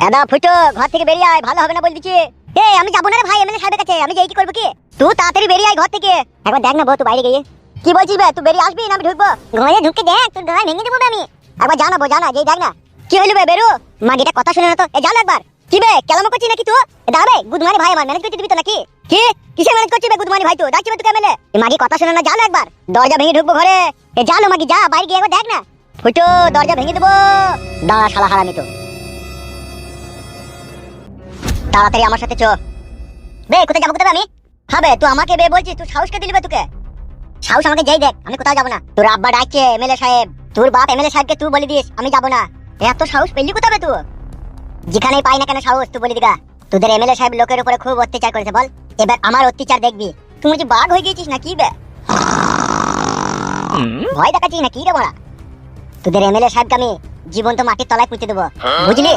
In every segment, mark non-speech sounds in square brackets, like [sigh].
দাদা, ফুটো, ঘর থেকে বেরিয়ে আয়, ভালো হবে না বল দিচ্ছি। এ আমি যাব না রে ভাই, এমএলএ সাহেবের কাছে। আমি যাই কি করব কি? তুই তাড়াতাড়ি বেরিয়ে আয় ঘর থেকে। একবার দেখ না বউ, তুই বাইরে গিয়ে। কি বলছিস বে? তুই বেরিয়ে আসবি না আমি ঢুকবো? ঘরে ঢুকে দেখ, তোর গায়ে ভেঙে দেবো আমি। একবার জানা যেই দেখ না। কি হইল বে, বেরো? মাগিটা কথা শুনে না তো। এ একবার। কি বে, কেলামো করছিস নাকি তুই? দাঁড়াবে গুদমানি ভাই আমার, ম্যানেজ করতে দিবি তো নাকি? কি? কিসে ম্যানেজ করছিস বে গুদমানি ভাই তো ডাকছি তুই এমএলএ মাগি কথা শুনে না জানো একবার? দরজা ভেঙে ঢুকবো ঘরে। এ জানো মাগি, যা, বাইরে গিয়ে একবার দেখ না। ফুটো, দরজা ভেঙে দেবো। দাঁড়া শালা হারামি তো। তাড়াতাড়ি আমার সাথে চ। বে, কোথায় যাব কোথায় আমি? হবে তুই আমাকে বে বলছিস, তুই সাহসকে দিলি বে তোকে? সাহস আমাকে যেই দেখ, আমি কোথাও যাব না। তোর আব্বা ডাকছে এমএলএ সাহেব। তোর বাপ এমএলএ সাহেবকে তুই বলে দিস, আমি যাব না। এত সাহস পেলি কোথাবে তুই? যেখানেই পাই না কেন সাহস, তুই বলে দিগা। তোদের এমএলএ সাহেব লোকের উপরে খুব অত্যাচার করেছে, বল। এবার আমার অত্যাচার দেখবি। তুই যে বাঘ হয়ে গেছিস না কি বে ভয় দেখাচ্ছিস না কি রে বড়া? তোদের এমএলএ সাহেবকে আমি জীবন্ত মাটির তলায় পুঁতে দেবো। বুঝলি?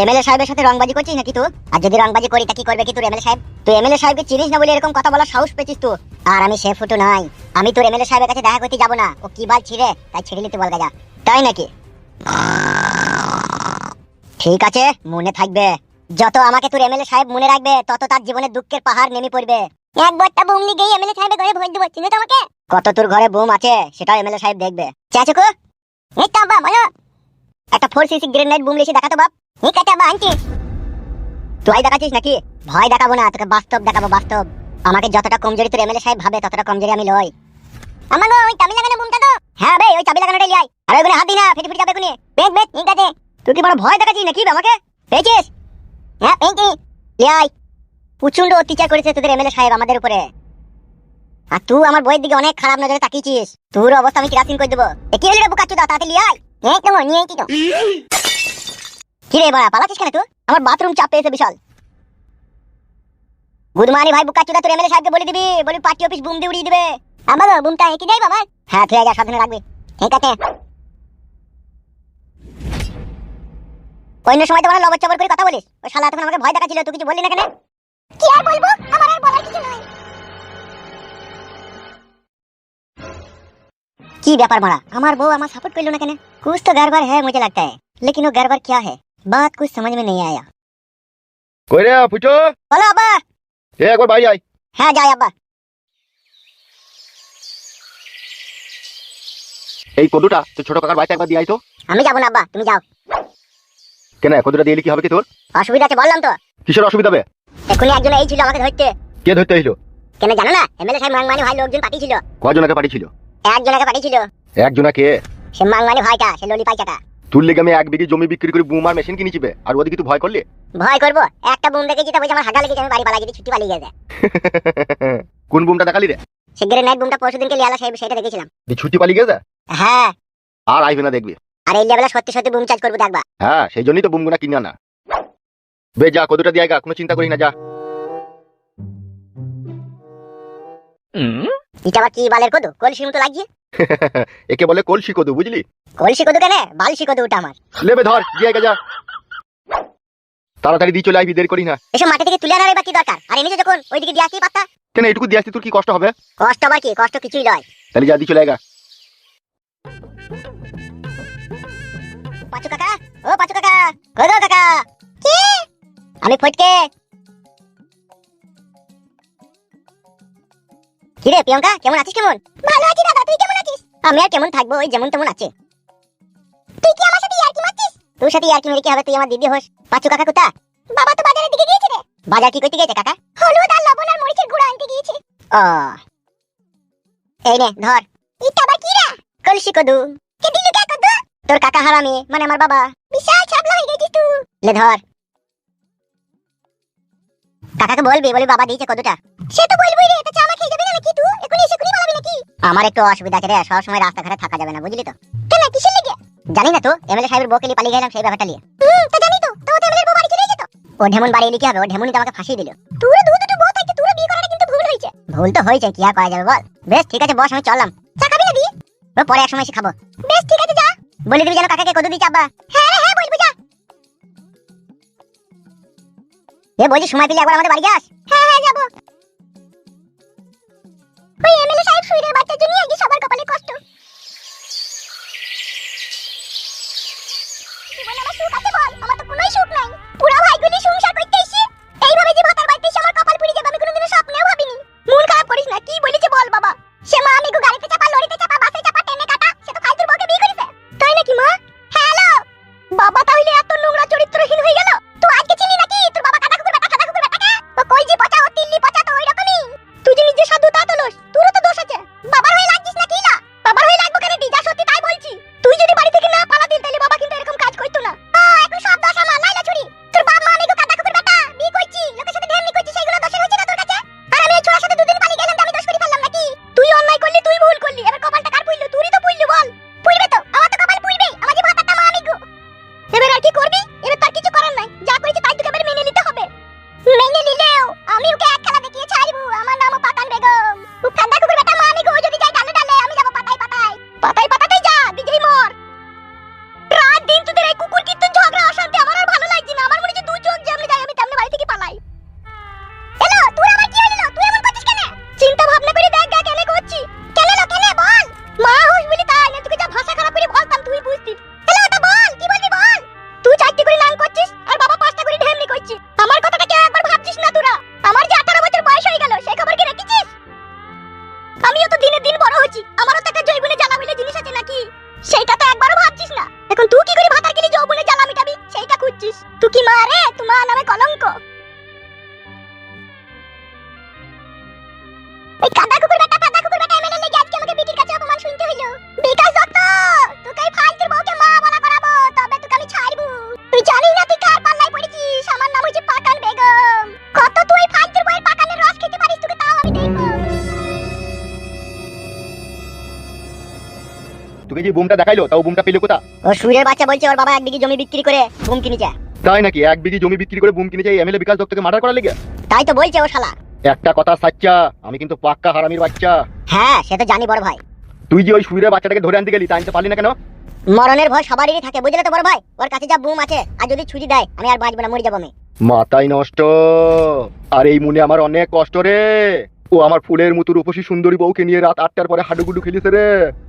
এমএলএ সাহেবের সাথে রংবাজি করছিস নাকি তুই? আর যদি রংবাজি করি তা কি করবে কি তোর এমএলএ সাহেব? তুই এমএলএ সাহেবকে চিনিস না বলে এরকম কথা বলার সাহস পেয়েছিস তুই? আর আমি সে ফুটো নাই। আমি তোর এমএলএ সাহেবের কাছে দেখা করতে যাব না। ও কি বাল ছিঁড়ে তাই ছেড়ে নিতে বল গাজা তাই নাকি? ঠিক আছে মনে থাকবে। যত আমাকে তোর এমএলএ সাহেব মনে রাখবে তত তার জীবনে দুঃখের পাহাড় নেমে পড়বে। একবারটা বুম নিয়ে গিয়ে এমএলএ সাহেবের ঘরে ভোট দেবো চিনে তো আমাকে? কত তোর ঘরে বুম আছে সেটাও এমএলএ সাহেব দেখবে। চাচুকু এই তো আব্বা বলো। একটা ফোর সিসি গ্রেনেড বুম লিখে দেখাতো বাপ। ঠিক আছে আব্বা আনছি। তুই দেখাচ্ছিস নাকি? ভয় দেখাবো না তোকে বাস্তব দেখাবো বাস্তব। আমাকে যতটা কমজোরি তোর এমএলএ সাহেব ভাবে ততটা কমজোরি আমি লই। আমার ওই চাবি লাগানো বুমটা তো? হ্যাঁ বে ওই চাবি লাগানোটাই লিয়াই। আর ওইখানে হাত দি না ফেটে ফেটে যাবে কোনি বেশ বেশ ঠিক আছে তুই কি বড় ভয় দেখাচ্ছিস নাকি আমাকে? পেয়েছিস? হ্যাঁ লিয়াই প্রচণ্ড অত্যাচার করেছে তোদের এমএলএ সাহেব আমাদের উপরে। আর তুই আমার বইয়ের দিকে অনেক খারাপ নজরে তাকিয়েছিস। তোর অবস্থা আমি কিরাসিন করে দেবো। কি হলো তাড়াতাড়ি লিয়াই তো, নিয়ে কি তো। কি রে কেন তুই? আমার বাথরুম চাপ পেয়েছে বিশাল। গুদমানি ভাই বুকা চুদা তোর এমএলএ সাহেবকে বলে দিবি, বলি পার্টি অফিস বুম দিয়ে উড়িয়ে দিবে। আমার বুমটা বাবা। হ্যাঁ তুই যা, সাবধানে রাখবি। ঠিক আছে। অন্য সময় তো মানে লবর চবর করে কথা বলিস ওই শালা তখন আমাকে ভয় দেখাচ্ছিল তুই কিছু বললি না কেন কি আর বলবো আমার আর বলার কিছু নাই की व्यापार बड़ा हमार बहू हमारा सपोर्ट कर लो ना कहने कुछ तो गड़बड़ है मुझे लगता है लेकिन वो गड़बड़ क्या है बात कुछ समझ में नहीं आया কই রে ফুটো बोलो अब्बा এ একবার বাইরে আয় हाँ जाए अब्बा এই কদুটা তোর ছোট কাকার বাড়িতে একবার দিয়ে আয় তো আমি যাবো না আব্বা তুমি যাও কেন কদুটা দিয়ে এলে কি হবে কি তোর? অসুবিধা আছে বললাম তো। কিসের অসুবিধা হবে? এখনই একজন এই ছিল আমাকে ধরতে। কে ধরতে হইল কেন জানো না এমএলএ সাহেব মাংমানি ভাই লোকজন পাঠিয়েছিল। কজনকে পাঠিয়েছিল? একজনকে পাঠিয়েছিল। একজনাকে সে মাংমানি ভাইটা সে ললি পাইচাটা তুর লেগে আমি এক বিঘি জমি বিক্রি করে বুমার মেশিন কিনে কিনেছিবে আর ওদিকে তুই ভয় করলি? ভয় করব। একটা বুম দেখেছি তা বলছে আমার হাগা লেগেছে আমি বাড়ি পালা যদি ছুটি পালিয়ে গেছে। [laughs] কোন বুমটা দেখালি রে? সে গ্রেনাইট বুমটা পরশু দিনকে লিয়ালা সাহেব সেটা দেখেছিলাম। তুই ছুটি পালিয়ে গেছে? হ্যাঁ। আর আইবে না দেখবি। আর এই লেভেলে সত্যি সত্যি বুম চার্জ করব দেখবা হ্যাঁ সেই জন্যই তো বুমগুনা কিনে আনা। বে যা কদুটা দিয়ে কোনো চিন্তা করি না যা। এটা আবার কি বালের কদু? কলসি মতো লাগিয়ে? [laughs] একে বলে কলসি কদু বুঝলি? কলসি কদু কেন? বালসি কদু ওটা আমার। লেবে ধর দিয়ে আয় যা। তাড়াতাড়ি দিয়ে চলে আইবি দেরি করি না। এসব মাটি থেকে তুলে আনার এবার কি দরকার? আর এনেছে যখন ওইদিকে দিয়ে আসতেই পারতা কেন এটুকু দিয়ে আসতে তোর কি কষ্ট হবে? কষ্ট আবার কি? কষ্ট কিছুই নয়। তাহলে যা দিয়ে চলে গা। পাঁচু কাকা, ও পাঁচু কাকা কদু কাকা। কি? আমি ফটকে। কিরে প্রিয়ঙ্কা, কেমন আছিস কেমন? ভালো আছি দাদা, তুই কেমন আছিস? আমি আর কেমন থাকব, ওই যেমন তেমন আছে। তুই কি আমার সাথে ইয়ার্কি মারছিস? তোর সাথে ইয়ার্কি মেরে কি হবে, তুই আমার দিদি হোস। পাঁচু কাকা কোথা? বাবা তো বাজারের দিকে গিয়েছে রে। বাজার কি করতে গিয়েছে কাকা? হলুদ আর লবণ আর মরিচের গুঁড়ো আনতে গিয়েছে। ও। এই নে, ধর। এটা আবার কি রে? কলসি কদু। তোর কাকা হারামি মানে আমার বাবা। বিশাল ছাবলা হয়ে গেছিস তুই। লে ধর। কাকাকে বলবি, বলি বাবা দিয়েছে কদুটা সে তো বলবই রে, তা চামা খেয়ে যাবে না নাকি তুই? এখনি এসে এখনি বলাবি নাকি? আমার একটু অসুবিধা আছে রে সব সময় রাস্তাঘাটে থাকা যাবে না, বুঝলি তো? কেন কিসের লেগে? জানি না তো, এমএলএ সাহেবের বউকে নিয়ে পালিয়ে গেলাম সেই ব্যাপারটা নিয়ে। হুম, তা জানি তো তো এমএলএ বউ বাড়ি চলে যেত ও ঢেমন বাড়ি এলে কি হবে? ও ঢেমনই তো আমাকে ফাঁসিয়ে দিল। তোর দু দুটো বউ থাকতে তোর বিয়ে করাটা কিন্তু ভুল হয়েছে। ভুল তো হয়েছে, কি আর করা যাবে বল? বেশ, ঠিক আছে, বস, আমি চললাম। চা খাবি না দি পরে এক সময় এসে খাব। বেশ, ঠিক আছে, যা। বলে দিবি যেন কাকাকে কত দিচ্ছে আব্বা হ্যাঁ হ্যাঁ বলব যা। এ বলি সময় পেলে একবার আমাদের বাড়ি যাস। হ্যাঁ হ্যাঁ যাব। ওই এমএলএ সাহেব শুয়ে বাচ্চা সে এই কাদা কুকুর বেটা কাদা কুকুর বেটা এমএলএ লেগে আজকে আমাকে বিটির কাছে অপমান শুনতে হইল। বিকাশ দত্ত তোকে এই ফালতুর বউকে মা বলা করাবো তবে তোকে আমি ছাড়বো। তুই জানিস না তুই কার পাল্লায় পড়েছিস? আমার নাম হচ্ছে পাকান বেগম। কত তুই ফালতুর বউয়ের পাকানের রস খেতে পারিস তোকে তাও আমি দেখব। তোকে যে বুমটা দেখাইলো তাও বুমটা পেলে কোথা ও সুরের বাচ্চা বলছে ওর বাবা এক বিঘি জমি বিক্রি করে বুম কিনেছে। তাই নাকি? এক বিঘি জমি বিক্রি করে বুম কিনেছে এমএলএ বিকাশ দত্তকে মার্ডার করার লেগে? তাই তো বলছে ও শালা। একটা কথা সাচ্চা আমি কিন্তু পাক্কা হারামির বাচ্চা। হ্যাঁ সে তো জানি বড় ভাই। তুই যে ওই সুইরের বাচ্চাটাকে ধরে আনতে গেলি তা আনতে পারলি না কেন? মরণের ভয় সবারই থাকে বুঝলে তো বড় ভাই? ওর কাছে যা বুম আছে আর যদি ছুরি দেয় আমি আর বাঁচবো না মরে যাব আমি। মাথায় নষ্ট। আর এই মনে আমার অনেক কষ্ট রে। ও আমার ফুলের মতো রূপসী সুন্দরী বউকে নিয়ে রাত আটটার পরে হাডুগুডু খেলিছে রে।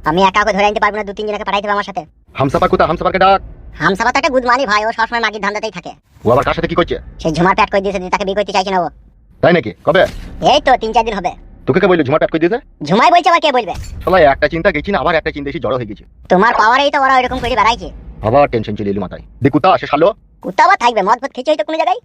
আমি একা ওকে ধরে আনতে পারব না দু তিন জনকে পাঠাইতে আমার সাথে। হামসাপার কোথা হামসাপারকে ডাক। হামসাবা তো একটা গুদমানি ভাই ও সবসময় মাগির ধান্দাতেই থাকে। ও আবার কার সাথে কি করছে? সেই ঝুমার প্যাট করে দিয়েছে দিয়ে তাকে বিয়ে করতে চাইছে না ও। তাই নাকি? কবে? এই তো তিন চার দিন হবে। তোকে কে বলল? ঝুমা প্যাট করে দিতে ঝুমাই বলছে আবার কে বলবে। সবাই একটা চিন্তা গেছি না আবার একটা চিন্তা এসে জড়ো হয়ে গেছে। তোমার পাওয়ারেই তো ওরা এরকম করে বেড়াইছে। আবার টেনশন চলে এলো মাথায়। দেখো তা আসে শালো। কুত্তা আবার থাকবে মদ ফদ খেয়েছে তো কোনো জায়গায়?